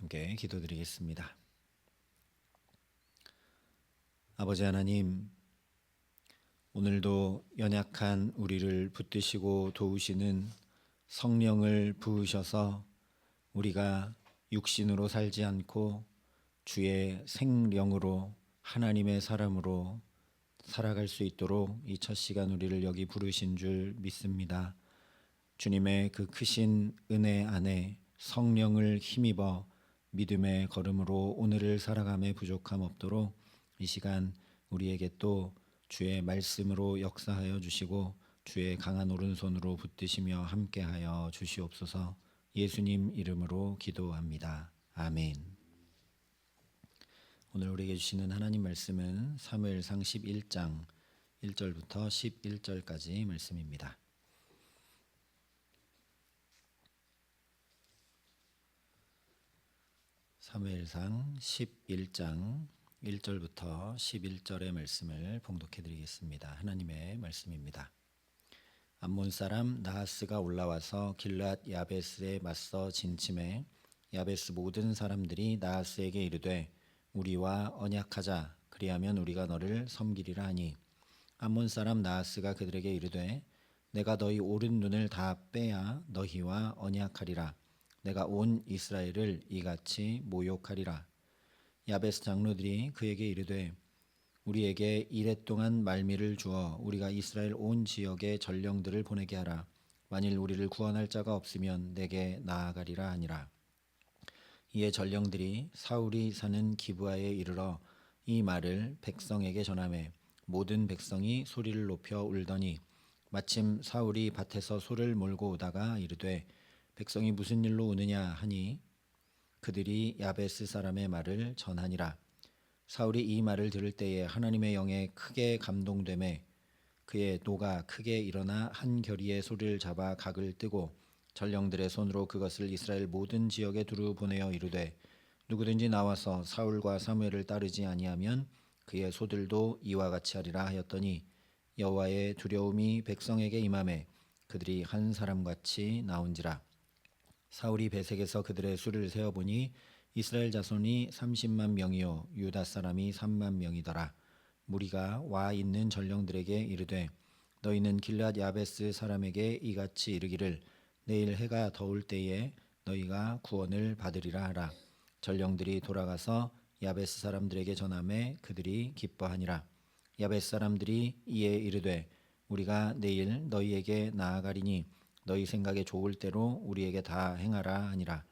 함께 기도드리겠습니다. 아버지 하나님, 오늘도 연약한 우리를 붙드시고 도우시는 성령을 부으셔서 우리가 육신으로 살지 않고 주의 생령으로 하나님의 사람으로 살아갈 수 있도록 이 첫 시간 우리를 여기 부르신 줄 믿습니다. 주님의 그 크신 은혜 안에 성령을 힘입어 믿음의 걸음으로 오늘을 살아감에 부족함 없도록 이 시간 우리에게 또 주의 말씀으로 역사하여 주시고 주의 강한 오른손으로 붙드시며 함께하여 주시옵소서 예수님 이름으로 기도합니다. 아멘. 오늘 우리에게 주시는 하나님 말씀은 사무엘상 11장 1절부터 11절까지 말씀입니다. 사무엘상 11장 1절부터 11절의 말씀을 봉독해 드리겠습니다. 하나님의 말씀입니다. 암몬 사람 나하스가 올라와서 길랏 야베스에 맞서 진침해 야베스 모든 사람들이 나하스에게 이르되 우리와 언약하자 그리하면 우리가 너를 섬기리라 하니 암몬 사람 나하스가 그들에게 이르되 내가 너희 오른 눈을 다 빼야 너희와 언약하리라 내가 온 이스라엘을 이같이 모욕하리라. 야베스 장로들이 그에게 이르되 우리에게 이래 동안 말미를 주어 우리가 이스라엘 온 지역에 전령들을 보내게 하라. 만일 우리를 구원할 자가 없으면 내게 나아가리라 하니라. 이에 전령들이 사울이 사는 기브아에 이르러 이 말을 백성에게 전하매 모든 백성이 소리를 높여 울더니 마침 사울이 밭에서 소를 몰고 오다가 이르되 백성이 무슨 일로 오느냐 하니 그들이 야베스 사람의 말을 전하니라. 사울이 이 말을 들을 때에 하나님의 영에 크게 감동되매 그의 노가 크게 일어나 한 결의의 소리를 잡아 각을 뜨고 전령들의 손으로 그것을 이스라엘 모든 지역에 두루 보내어 이르되 누구든지 나와서 사울과 사무엘을 따르지 아니하면 그의 소들도 이와 같이 하리라 하였더니 여호와의 두려움이 백성에게 임함에 그들이 한 사람같이 나온지라 사울이 베색에서 그들의 수를 세어 보니 이스라엘 자손이 30만 명이요 유다 사람이 3만 명이더라. 무리가 와 있는 전령들에게 이르되 너희는 길랏 야베스 사람에게 이같이 이르기를 내일 해가 더울 때에 너희가 구원을 받으리라 하라. 전령들이 돌아가서 야베스 사람들에게 전함에 그들이 기뻐하니라. 야베스 사람들이 이에 이르되 우리가 내일 너희에게 나아가리니 너희 생각에 좋을 대로 우리에게 다 행하라 하니라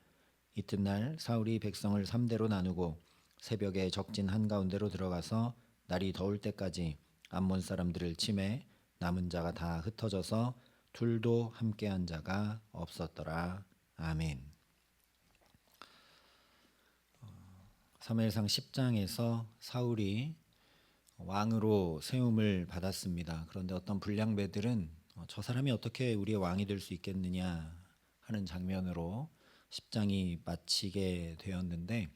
이튿날 사울이 백성을 삼대로 나누고 새벽에 적진 한가운데로 들어가서 날이 더울 때까지 암몬 사람들을 침해 남은 자가 다 흩어져서 둘도 함께한 자가 없었더라. 아멘. 사무엘상 10장에서 사울이 왕으로 세움을 받았습니다. 그런데 어떤 불량배들은 어, 저 사람이 어떻게 우리의 왕이 될 수 있겠느냐 하는 장면으로 10장이 마치게 되었는데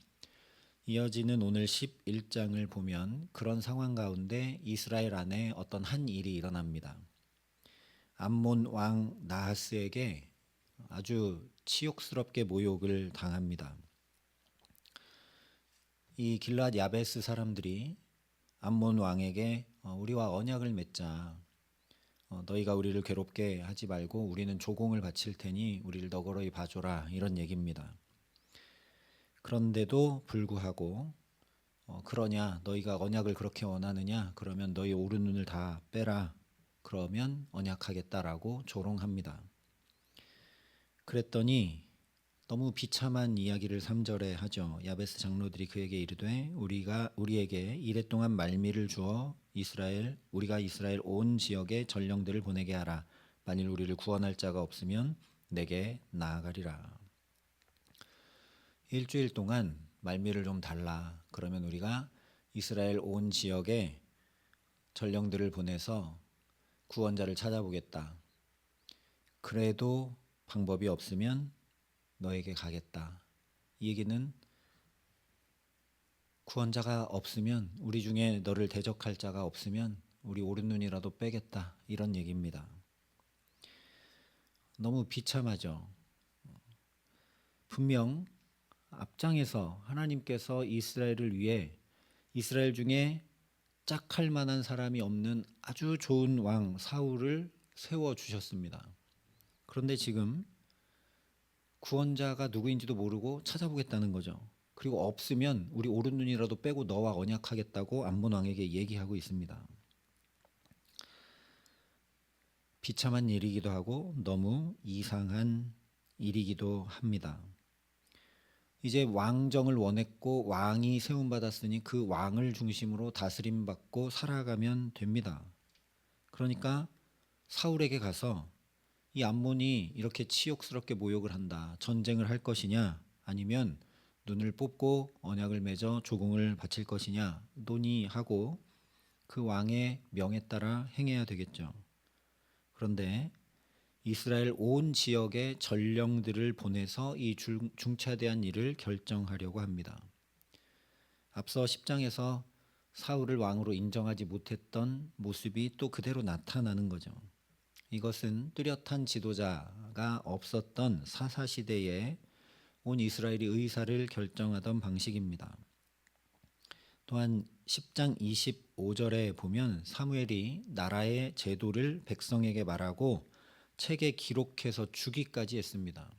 이어지는 오늘 11장을 보면 그런 상황 가운데 이스라엘 안에 어떤 한 일이 일어납니다. 암몬 왕 나하스에게 아주 치욕스럽게 모욕을 당합니다. 이 길랏 야베스 사람들이 암몬 왕에게 어, 우리와 언약을 맺자. 어, 너희가 우리를 괴롭게 하지 말고 우리는 조공을 바칠 테니 우리를 너그러이 봐줘라 이런 얘기입니다. 그런데도 불구하고 어, 그러냐 너희가 언약을 그렇게 원하느냐 그러면 너희 오른 눈을 다 빼라 그러면 언약하겠다라고 조롱합니다. 그랬더니 너무 비참한 이야기를 3절에 하죠. 야베스 장로들이 그에게 이르되 우리가 우리에게 이래 동안 말미를 주어 이스라엘 우리가 이스라엘 온 지역에 전령들을 보내게 하라. 만일 우리를 구원할 자가 없으면 내게 나아가리라. 일주일 동안 말미를 좀 달라. 그러면 우리가 이스라엘 온 지역에 전령들을 보내서 구원자를 찾아보겠다. 그래도 방법이 없으면 너에게 가겠다. 이 얘기는 구원자가 없으면 우리 중에 너를 대적할 자가 없으면 우리 오른 눈이라도 빼겠다. 이런 얘기입니다. 너무 비참하죠. 분명 앞장에서 하나님께서 이스라엘을 위해 이스라엘 중에 짝할 만한 사람이 없는 아주 좋은 왕 사울을 세워 주셨습니다. 그런데 지금 구원자가 누구인지도 모르고 찾아보겠다는 거죠. 그리고 없으면 우리 오른 눈이라도 빼고 너와 언약하겠다고 암몬 왕에게 얘기하고 있습니다. 비참한 일이기도 하고 너무 이상한 일이기도 합니다. 이제 왕정을 원했고 왕이 세움 받았으니 그 왕을 중심으로 다스림 받고 살아가면 됩니다. 그러니까 사울에게 가서 이 암몬이 이렇게 치욕스럽게 모욕을 한다. 전쟁을 할 것이냐 아니면 눈을 뽑고 언약을 맺어 조공을 바칠 것이냐 논의하고 그 왕의 명에 따라 행해야 되겠죠. 그런데 이스라엘 온 지역의 전령들을 보내서 이 중- 중차대한 일을 결정하려고 합니다. 앞서 10장에서 사울을 왕으로 인정하지 못했던 모습이 또 그대로 나타나는 거죠. 이것은 뚜렷한 지도자가 없었던 사사 시대에 온 이스라엘이 의사를 결정하던 방식입니다. 또한 10장 25절에 보면 사무엘이 나라의 제도를 백성에게 말하고 책에 기록해서 주기까지 했습니다.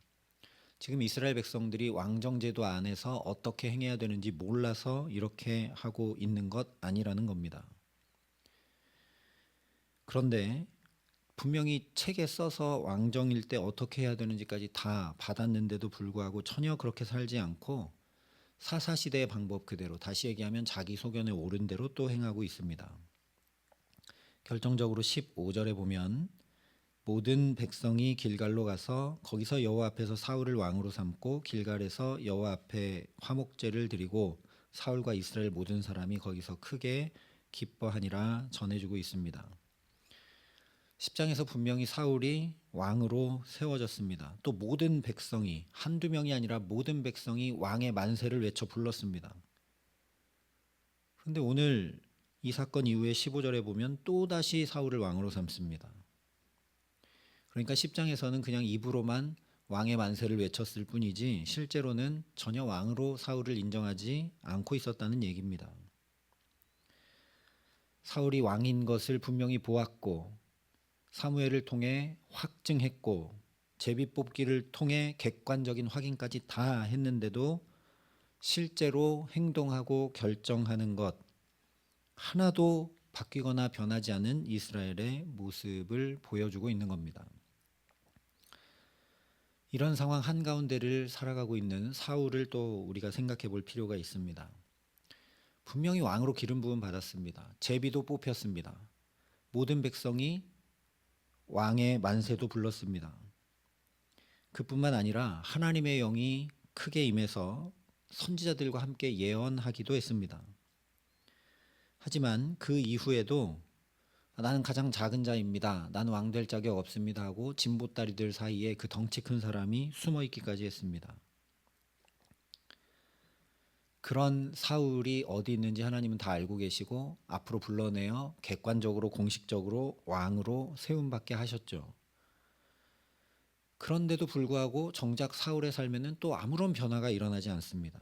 지금 이스라엘 백성들이 왕정 제도 안에서 어떻게 행해야 되는지 몰라서 이렇게 하고 있는 것 아니라는 겁니다. 그런데 분명히 책에 써서 왕정일 때 어떻게 해야 되는지까지 다 받았는데도 불구하고 전혀 그렇게 살지 않고 사사 시대의 방법 그대로 다시 얘기하면 자기 소견에 옳은 대로 또 행하고 있습니다. 결정적으로 15절에 보면 모든 백성이 길갈로 가서 거기서 여호와 앞에서 사울을 왕으로 삼고 길갈에서 여호와 앞에 화목제를 드리고 사울과 이스라엘 모든 사람이 거기서 크게 기뻐하니라 전해주고 있습니다. 10장에서 분명히 사울이 왕으로 세워졌습니다. 또 모든 백성이 한두 명이 아니라 모든 백성이 왕의 만세를 외쳐 불렀습니다. 그런데 오늘 이 사건 이후에 15절에 보면 또다시 사울을 왕으로 삼습니다. 그러니까 10장에서는 그냥 입으로만 왕의 만세를 외쳤을 뿐이지 실제로는 전혀 왕으로 사울을 인정하지 않고 있었다는 얘기입니다. 사울이 왕인 것을 분명히 보았고 사무엘을 통해 확증했고 제비 뽑기를 통해 객관적인 확인까지 다 했는데도 실제로 행동하고 결정하는 것 하나도 바뀌거나 변하지 않은 이스라엘의 모습을 보여주고 있는 겁니다. 이런 상황 한가운데를 살아가고 있는 사울을 또 우리가 생각해 볼 필요가 있습니다. 분명히 왕으로 기름 부음 받았습니다. 제비도 뽑혔습니다. 모든 백성이 왕의 만세도 불렀습니다. 그뿐만 아니라 하나님의 영이 크게 임해서 선지자들과 함께 예언하기도 했습니다. 하지만 그 이후에도 나는 가장 작은 자입니다. 나는 왕될 자격 없습니다 하고 진보다리들 사이에 그 덩치 큰 사람이 숨어 있기까지 했습니다. 그런 사울이 어디 있는지 하나님은 다 알고 계시고 앞으로 불러내어 객관적으로 공식적으로 왕으로 세움받게 하셨죠. 그런데도 불구하고 정작 사울의 삶에는 또 아무런 변화가 일어나지 않습니다.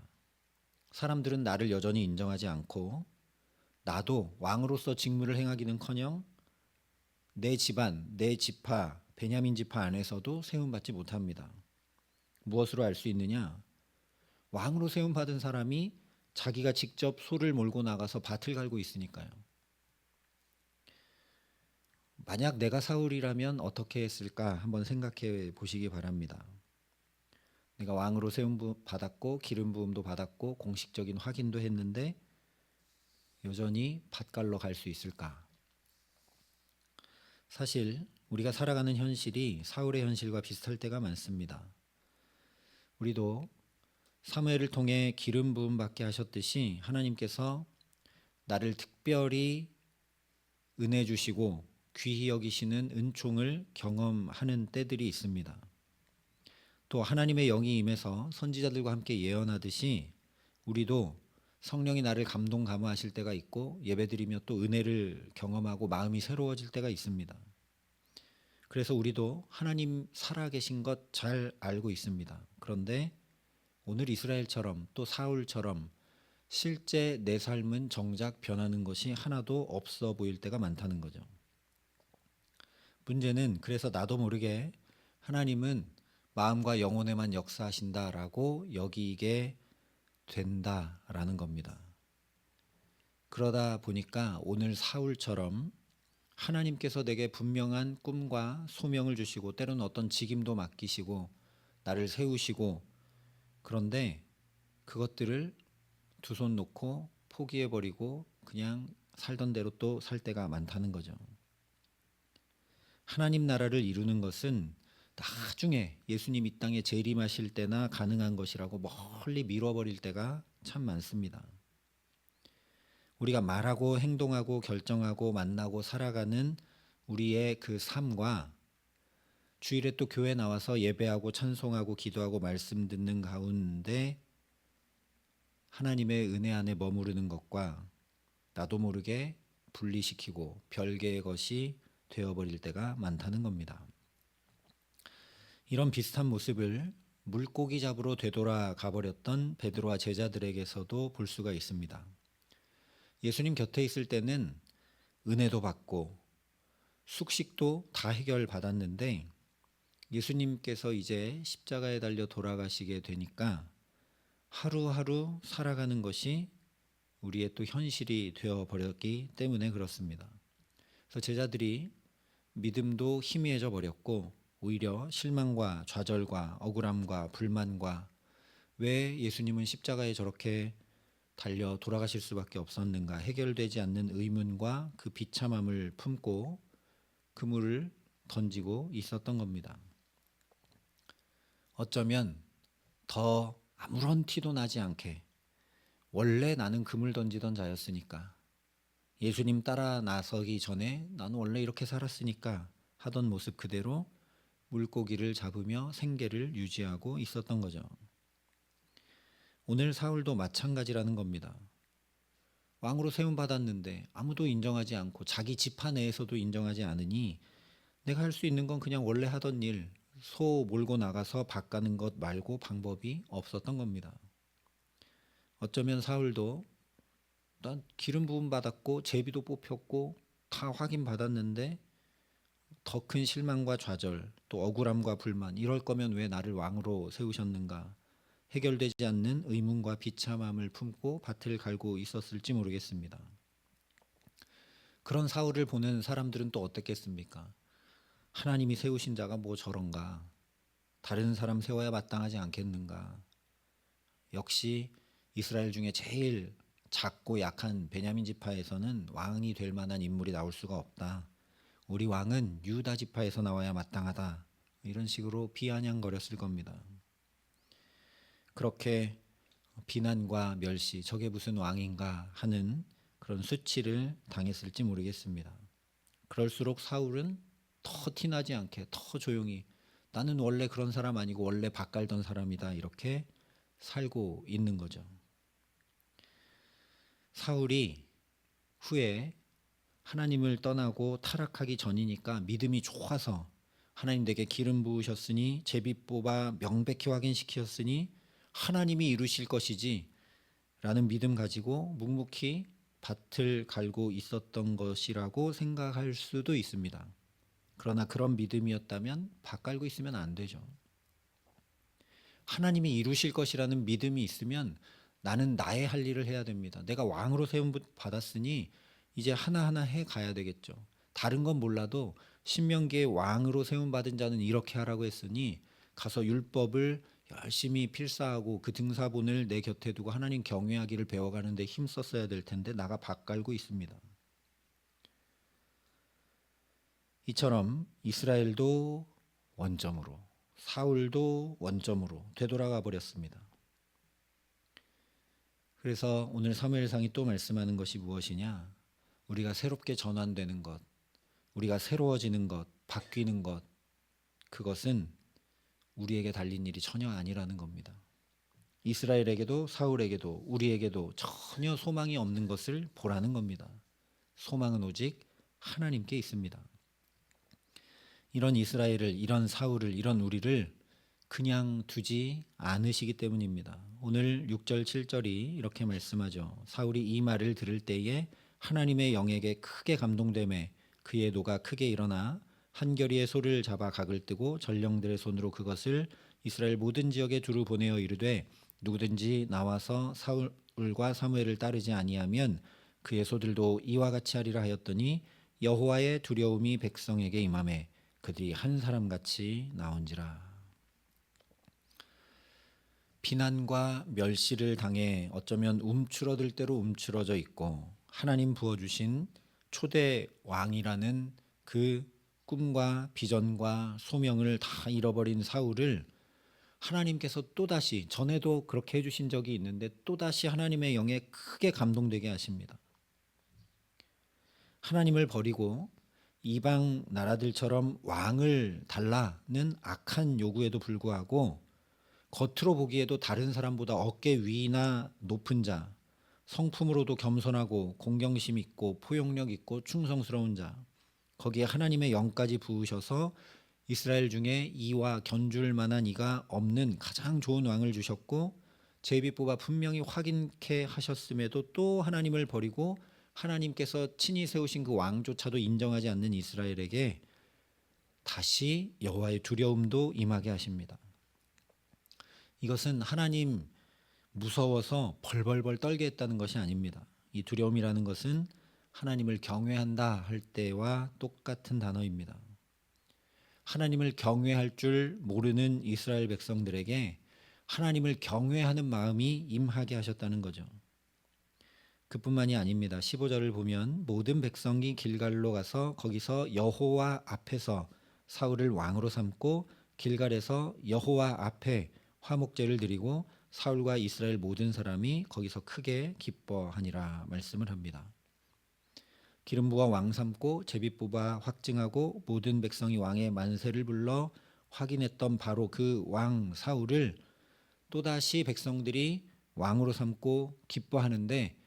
사람들은 나를 여전히 인정하지 않고 나도 왕으로서 직무를 행하기는커녕 내 집안, 내 지파, 베냐민 지파 안에서도 세움받지 못합니다. 무엇으로 알 수 있느냐? 왕으로 세움 받은 사람이 자기가 직접 소를 몰고 나가서 밭을 갈고 있으니까요. 만약 내가 사울이라면 어떻게 했을까 한번 생각해 보시기 바랍니다. 내가 왕으로 세움 받았고 기름 부음도 받았고 공식적인 확인도 했는데 여전히 밭갈러 갈 수 있을까? 사실 우리가 살아가는 현실이 사울의 현실과 비슷할 때가 많습니다. 우리도 사무엘을 통해 기름 부음 받게 하셨듯이 하나님께서 나를 특별히 은혜 주시고 귀히 여기시는 은총을 경험하는 때들이 있습니다. 또 하나님의 영이 임해서 선지자들과 함께 예언하듯이 우리도 성령이 나를 감동 감화하실 때가 있고 예배드리며 또 은혜를 경험하고 마음이 새로워질 때가 있습니다. 그래서 우리도 하나님 살아계신 것 잘 알고 있습니다. 그런데 오늘 이스라엘처럼 또 사울처럼 실제 내 삶은 정작 변하는 것이 하나도 없어 보일 때가 많다는 거죠. 문제는 그래서 나도 모르게 하나님은 마음과 영혼에만 역사하신다라고 여기게 된다라는 겁니다. 그러다 보니까 오늘 사울처럼 하나님께서 내게 분명한 꿈과 소명을 주시고 때로는 어떤 직임도 맡기시고 나를 세우시고 그런데 그것들을 두 손 놓고 포기해 버리고 그냥 살던 대로 또 살 때가 많다는 거죠. 하나님 나라를 이루는 것은 나중에 예수님 이 땅에 재림하실 때나 가능한 것이라고 멀리 미뤄버릴 때가 참 많습니다. 우리가 말하고 행동하고 결정하고 만나고 살아가는 우리의 그 삶과 주일에 또 교회 나와서 예배하고 찬송하고 기도하고 말씀 듣는 가운데 하나님의 은혜 안에 머무르는 것과 나도 모르게 분리시키고 별개의 것이 되어버릴 때가 많다는 겁니다. 이런 비슷한 모습을 물고기 잡으러 되돌아가 버렸던 베드로와 제자들에게서도 볼 수가 있습니다. 예수님 곁에 있을 때는 은혜도 받고 숙식도 다 해결받았는데 예수님께서 이제 십자가에 달려 돌아가시게 되니까 하루하루 살아가는 것이 우리의 또 현실이 되어 버렸기 때문에 그렇습니다. 그래서 제자들이 믿음도 희미해져 버렸고 오히려 실망과 좌절과 억울함과 불만과 왜 예수님은 십자가에 저렇게 달려 돌아가실 수밖에 없었는가 해결되지 않는 의문과 그 비참함을 품고 그물을 던지고 있었던 겁니다. 어쩌면 더 아무런 티도 나지 않게 원래 나는 그물 던지던 자였으니까 예수님 따라 나서기 전에 나는 원래 이렇게 살았으니까 하던 모습 그대로 물고기를 잡으며 생계를 유지하고 있었던 거죠. 오늘 사울도 마찬가지라는 겁니다. 왕으로 세움 받았는데 아무도 인정하지 않고 자기 지파 내에서도 인정하지 않으니 내가 할 수 있는 건 그냥 원래 하던 일, 소 몰고 나가서 밥 가는 것 말고 방법이 없었던 겁니다. 어쩌면 사울도 난 기름 부음 받았고 제비도 뽑혔고 다 확인 받았는데 더 큰 실망과 좌절 또 억울함과 불만 이럴 거면 왜 나를 왕으로 세우셨는가 해결되지 않는 의문과 비참함을 품고 밭을 갈고 있었을지 모르겠습니다. 그런 사울을 보는 사람들은 또 어떻겠습니까? 하나님이 세우신 자가 뭐 저런가? 다른 사람 세워야 마땅하지 않겠는가? 역시 이스라엘 중에 제일 작고 약한 베냐민 지파에서는 왕이 될 만한 인물이 나올 수가 없다. 우리 왕은 유다 지파에서 나와야 마땅하다. 이런 식으로 비아냥거렸을 겁니다. 그렇게 비난과 멸시, 저게 무슨 왕인가 하는 그런 수치를 당했을지 모르겠습니다. 그럴수록 사울은 더 티나지 않게 더 조용히 나는 원래 그런 사람 아니고 원래 밭갈던 사람이다 이렇게 살고 있는 거죠. 사울이 후에 하나님을 떠나고 타락하기 전이니까 믿음이 좋아서 하나님 내게 기름 부으셨으니 제비 뽑아 명백히 확인시키셨으니 하나님이 이루실 것이지 라는 믿음 가지고 묵묵히 밭을 갈고 있었던 것이라고 생각할 수도 있습니다. 그러나 그런 믿음이었다면 밭 갈고 있으면 안 되죠. 하나님이 이루실 것이라는 믿음이 있으면 나는 나의 할 일을 해야 됩니다. 내가 왕으로 세움 받았으니 이제 하나하나 해 가야 되겠죠. 다른 건 몰라도 신명기에 왕으로 세움 받은 자는 이렇게 하라고 했으니 가서 율법을 열심히 필사하고 그 등사본을 내 곁에 두고 하나님 경외하기를 배워가는데 힘썼어야 될 텐데 나가 밭 갈고 있습니다. 이처럼 이스라엘도 원점으로 사울도 원점으로 되돌아가 버렸습니다. 그래서 오늘 사무엘상이 또 말씀하는 것이 무엇이냐? 우리가 새롭게 전환되는 것, 우리가 새로워지는 것, 바뀌는 것, 그것은 우리에게 달린 일이 전혀 아니라는 겁니다. 이스라엘에게도 사울에게도 우리에게도 전혀 소망이 없는 것을 보라는 겁니다. 소망은 오직 하나님께 있습니다. 이런 이스라엘을, 이런 사울을, 이런 우리를 그냥 두지 않으시기 때문입니다. 오늘 6절 7절이 이렇게 말씀하죠. 사울이 이 말을 들을 때에 하나님의 영에게 크게 감동됨에 그의 노가 크게 일어나 한결이의 소를 잡아 각을 뜨고 전령들의 손으로 그것을 이스라엘 모든 지역에 두루 보내어 이르되 누구든지 나와서 사울과 사무엘을 따르지 아니하면 그의 소들도 이와 같이 하리라 하였더니 여호와의 두려움이 백성에게 임함에 그들이 한 사람 같이 나온지라 비난과 멸시를 당해 어쩌면 움츠러들 대로 움츠러져 있고 하나님 부어주신 초대 왕이라는 그 꿈과 비전과 소명을 다 잃어버린 사울을 하나님께서 또다시 전에도 그렇게 해주신 적이 있는데 또다시 하나님의 영에 크게 감동되게 하십니다. 하나님을 버리고 이방 나라들처럼 왕을 달라는 악한 요구에도 불구하고 겉으로 보기에도 다른 사람보다 어깨 위나 높은 자, 성품으로도 겸손하고 공경심 있고 포용력 있고 충성스러운 자, 거기에 하나님의 영까지 부으셔서 이스라엘 중에 이와 견줄 만한 이가 없는 가장 좋은 왕을 주셨고 제비 뽑아 분명히 확인케 하셨음에도 또 하나님을 버리고 하나님께서 친히 세우신 그 왕조차도 인정하지 않는 이스라엘에게 다시 여호와의 두려움도 임하게 하십니다. 이것은 하나님 무서워서 벌벌벌 떨게 했다는 것이 아닙니다. 이 두려움이라는 것은 하나님을 경외한다 할 때와 똑같은 단어입니다. 하나님을 경외할 줄 모르는 이스라엘 백성들에게 하나님을 경외하는 마음이 임하게 하셨다는 거죠. 그뿐만이 아닙니다. 15절을 보면 모든 백성이 길갈로 가서 거기서 여호와 앞에서 사울을 왕으로 삼고 길갈에서 여호와 앞에 화목제를 드리고 사울과 이스라엘 모든 사람이 거기서 크게 기뻐하니라 말씀을 합니다. 기름 부어 왕 삼고 제비 뽑아 확증하고 모든 백성이 왕의 만세를 불러 확인했던 바로 그 왕 사울을 또다시 백성들이 왕으로 삼고 기뻐하는데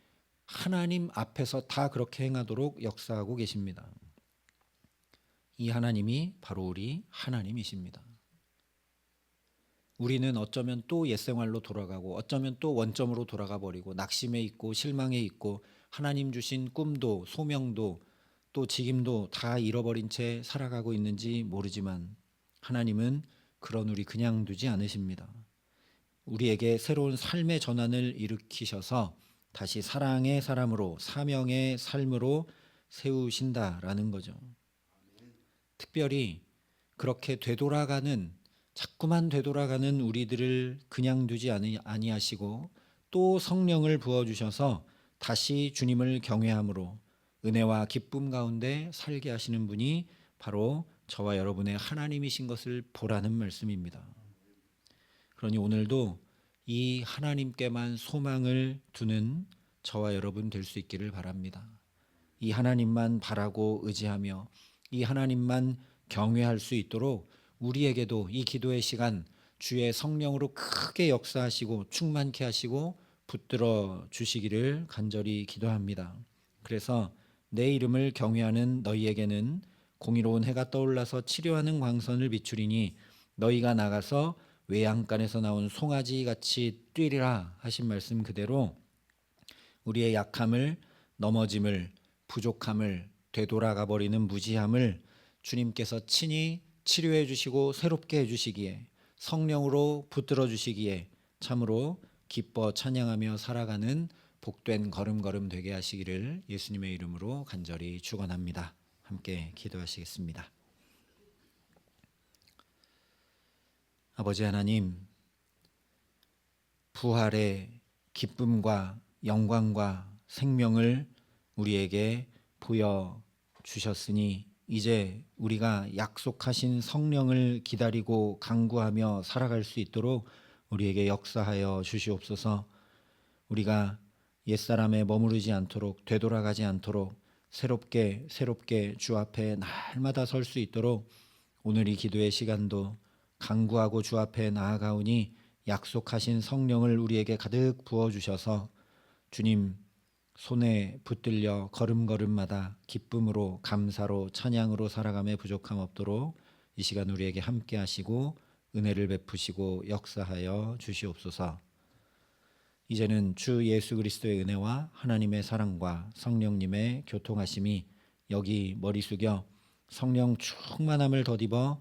하나님 앞에서 다 그렇게 행하도록 역사하고 계십니다. 이 하나님이 바로 우리 하나님이십니다. 우리는 어쩌면 또 옛생활로 돌아가고 어쩌면 또 원점으로 돌아가 버리고 낙심해 있고 실망해 있고 하나님 주신 꿈도 소명도 또 직임도 다 잃어버린 채 살아가고 있는지 모르지만 하나님은 그런 우리 그냥 두지 않으십니다. 우리에게 새로운 삶의 전환을 일으키셔서 다시 사랑의 사람으로 사명의 삶으로 세우신다라는 거죠. 특별히 그렇게 되돌아가는 자꾸만 되돌아가는 우리들을 그냥 두지 아니하시고 또 성령을 부어 주셔서 다시 주님을 경외함으로 은혜와 기쁨 가운데 살게 하시는 분이 바로 저와 여러분의 하나님이신 것을 보라는 말씀입니다. 그러니 오늘도 이 하나님께만 소망을 두는 저와 여러분 될 수 있기를 바랍니다. 이 하나님만 바라고 의지하며 이 하나님만 경외할 수 있도록 우리에게도 이 기도의 시간 주의 성령으로 크게 역사하시고 충만케 하시고 붙들어 주시기를 간절히 기도합니다. 그래서 내 이름을 경외하는 너희에게는 공의로운 해가 떠올라서 치료하는 광선을 비추리니 너희가 나가서 외양간에서 나온 송아지 같이 뛰리라 하신 말씀 그대로 우리의 약함을 넘어짐을 부족함을 되돌아가 버리는 무지함을 주님께서 친히 치료해 주시고 새롭게 해 주시기에 성령으로 붙들어 주시기에 참으로 기뻐 찬양하며 살아가는 복된 걸음걸음 되게 하시기를 예수님의 이름으로 간절히 축원합니다. 함께 기도하시겠습니다. 아버지 하나님 부활의 기쁨과 영광과 생명을 우리에게 보여 주셨으니 이제 우리가 약속하신 성령을 기다리고 강구하며 살아갈 수 있도록 우리에게 역사하여 주시옵소서. 우리가 옛사람에 머무르지 않도록 되돌아가지 않도록 새롭게 새롭게 주 앞에 날마다 설 수 있도록 오늘 이 기도의 시간도 강구하고 주 앞에 나아가오니 약속하신 성령을 우리에게 가득 부어 주셔서 주님 손에 붙들려 걸음걸음마다 기쁨으로 감사로 찬양으로 살아감에 부족함 없도록 이 시간 우리에게 함께 하시고 은혜를 베푸시고 역사하여 주시옵소서. 이제는 주 예수 그리스도의 은혜와 하나님의 사랑과 성령님의 교통하심이 여기 머리 숙여 성령 충만함을 덧입어